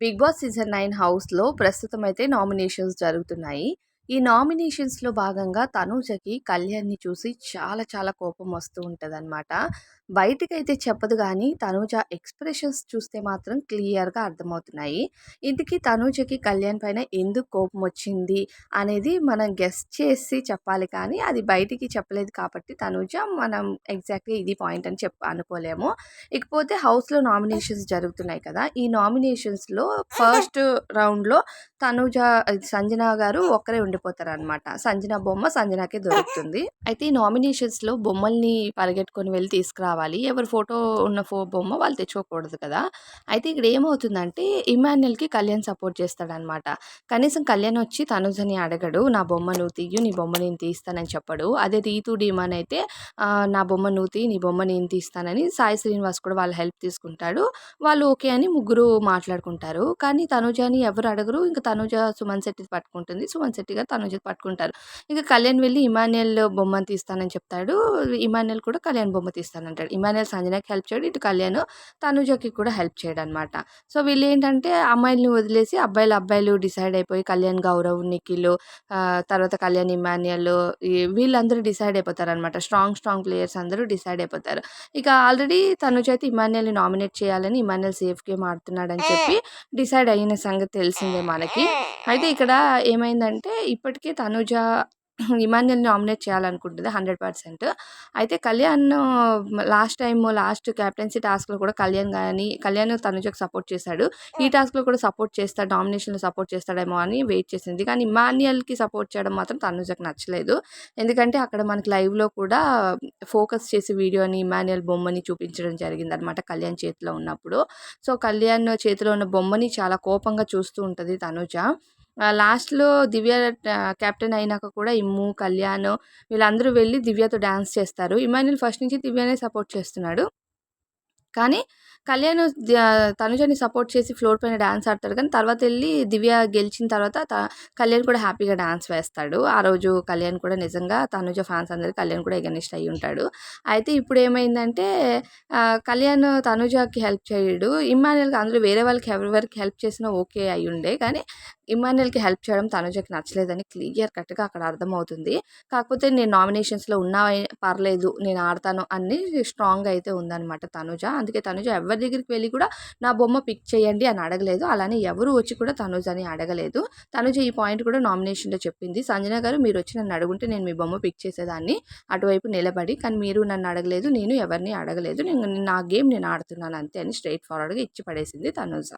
Big boss season nine హౌస్లో ప్రస్తుతం అయితే నామినేషన్స్ జరుగుతున్నాయి. ఈ నామినేషన్స్లో భాగంగా తనూజకి కళ్యాణ్ని చూసి చాలా చాలా కోపం వస్తూ ఉంటుందన్నమాట. బయటకైతే చెప్పదు కానీ తనూజ ఎక్స్ప్రెషన్స్ చూస్తే మాత్రం క్లియర్గా అర్థమవుతున్నాయి. ఇందుకీ తనూజకి కళ్యాణ్ పైన ఎందుకు కోపం వచ్చింది అనేది మనం గెస్ట్ చేసి చెప్పాలి కానీ అది బయటికి చెప్పలేదు కాబట్టి తనూజ మనం ఎగ్జాక్ట్గా ఇది పాయింట్ అని చెప్ప అనుకోలేము. ఇకపోతే హౌస్లో నామినేషన్స్ జరుగుతున్నాయి కదా ఈ నామినేషన్స్లో ఫస్ట్ రౌండ్లో తనూజ సంజన గారు ఒక్కరే ఉండిపోతారు అనమాట సంజన బొమ్మ సంజనకే దొరుకుతుంది. అయితే ఈ నామినేషన్స్లో బొమ్మల్ని పరిగెట్టుకొని వెళ్ళి తీసుకురావాలి. ఎవరి ఫోటో ఉన్న ఫో బొమ్మ వాళ్ళు తెచ్చుకోకూడదు కదా! అయితే ఇక్కడ ఏమవుతుందంటే ఇమాన్యుల్కి కళ్యాణ్ సపోర్ట్ చేస్తాడనమాట. కనీసం కళ్యాణ్ వచ్చి తనుజని అడగడు నా బొమ్మ నువ్వు తీయు నీ బొమ్మ నేను తీస్తానని చెప్పడు. అదే రీతు డిమాన్ అయితే నా బొమ్మ నువ్వు తీ నీ బొమ్మ నేను తీస్తానని సాయి శ్రీనివాస్ కూడా వాళ్ళ హెల్ప్ తీసుకుంటాడు. వాళ్ళు ఓకే అని ముగ్గురు మాట్లాడుకుంటారు. కానీ తనుజని ఎవరు అడగరు. ఇంకా తనుజ సుమన్ శెట్టి పట్టుకుంటుంది. సుమన్ శెట్టి గారు తనుజ పట్టుకుంటారు. ఇంకా కళ్యాణ్ వెళ్ళి ఇమాన్యుల్ బొమ్మను తీస్తానని చెప్తాడు. ఇమాన్యుల్ కూడా కళ్యాణ్ బొమ్మ తీస్తానంటాడు. ఇమాన్యుల్ సంజనకి హెల్ప్ చేయడు. ఇటు కళ్యాణ్ తనుజకి కూడా హెల్ప్ చేయడం అనమాట సో వీళ్ళు ఏంటంటే అమ్మాయిల్ని వదిలేసి అబ్బాయిలు అబ్బాయిలు డిసైడ్ అయిపోయి కళ్యాణ్ గౌరవ్ నిఖిల్ తర్వాత కళ్యాణ్ ఇమానుయల్ వీళ్ళందరూ డిసైడ్ అయిపోతారు అనమాట స్ట్రాంగ్ స్ట్రాంగ్ ప్లేయర్స్ అందరూ డిసైడ్ అయిపోతారు. ఇక ఆల్రెడీ తనుజ అయితే ఇమానుయల్ని నామినేట్ చేయాలని ఇమాన్యుల్ సేఫ్ గేమ్ ఆడుతున్నాడని చెప్పి డిసైడ్ అయిన సంగతి తెలిసిందే మనకి. అయితే ఇక్కడ ఏమైందంటే ఇప్పటికే తనుజ ఇమాన్యుల్ని నామినేట్ చేయాలనుకుంటుంది హండ్రెడ్ పర్సెంట్. అయితే Kalyan last time last captaincy టాస్క్లో కూడా కళ్యాణ్ కానీ కళ్యాణ్ తనుజకు సపోర్ట్ చేశాడు. ఈ టాస్క్లో కూడా సపోర్ట్ చేస్తాడు నామినేషన్లో సపోర్ట్ చేస్తాడేమో అని వెయిట్ చేసింది. కానీ ఇమాన్యుల్కి సపోర్ట్ చేయడం మాత్రం తనుజకు నచ్చలేదు. ఎందుకంటే అక్కడ మనకి లైవ్లో కూడా ఫోకస్ చేసి వీడియోని ఇమాన్యుల్ బొమ్మని చూపించడం జరిగింది అనమాట కళ్యాణ్ చేతిలో ఉన్నప్పుడు. సో కళ్యాణ్ చేతిలో ఉన్న బొమ్మని చాలా కోపంగా చూస్తూ ఉంటుంది తనుజ. లాస్ట్‌లో దివ్య కెప్టెన్ అయినాక కూడా ఇమ్ము, కళ్యాణ్ వీళ్ళందరూ వెళ్ళి దివ్యతో డాన్స్ చేస్తారు. ఇమాన్యుల్ ఫస్ట్ నుంచి దివ్యనే సపోర్ట్ చేస్తున్నాడు. కానీ కళ్యాణ్ తనుజని సపోర్ట్ చేసి ఫ్లోర్ పైన డ్యాన్స్ ఆడతాడు. కానీ తర్వాత వెళ్ళి దివ్య గెలిచిన తర్వాత కళ్యాణ్ కూడా హ్యాపీగా డ్యాన్స్ వేస్తాడు. ఆ రోజు కళ్యాణ్ కూడా నిజంగా తనుజ ఫ్యాన్స్ అందరు కళ్యాణ్ కూడా ఎగనిస్ట్ అయ్యి ఉంటాడు. అయితే ఇప్పుడు ఏమైందంటే కళ్యాణ్ తనుజకి హెల్ప్ చేయడు. ఇమ్మాన్యుల్కి అందరూ వేరే వాళ్ళకి ఎవరెవరికి హెల్ప్ చేసినా ఓకే అయి ఉండే కానీ ఇమాన్యుల్కి హెల్ప్ చేయడం తనుజకి నచ్చలేదని క్లియర్ కట్గా అక్కడ అర్థమవుతుంది. కాకపోతే నేను నామినేషన్స్లో ఉన్నా పర్లేదు నేను ఆడతాను అని స్ట్రాంగ్ అయితే ఉందన్నమాట తనుజ. అందుకే తనుజ ఎవరి దగ్గరికి వెళ్ళి కూడా నా బొమ్మ పిక్ చేయండి అని అడగలేదు. అలానే ఎవరు వచ్చి కూడా తనుజ అని అడగలేదు. తనుజ ఈ పాయింట్ కూడా నామినేషన్లో చెప్పింది. సంజన గారు మీరు వచ్చి నన్ను అడుగుంటే నేను మీ బొమ్మ పిక్ చేసేదాన్ని. అటువైపు నిలబడి కానీ మీరు నన్ను అడగలేదు నేను ఎవరిని అడగలేదు. నేను నా గేమ్ నేను ఆడుతున్నాను అంతే అని స్ట్రైట్ ఫార్వర్డ్గా ఇచ్చి పడేసింది తనుజ.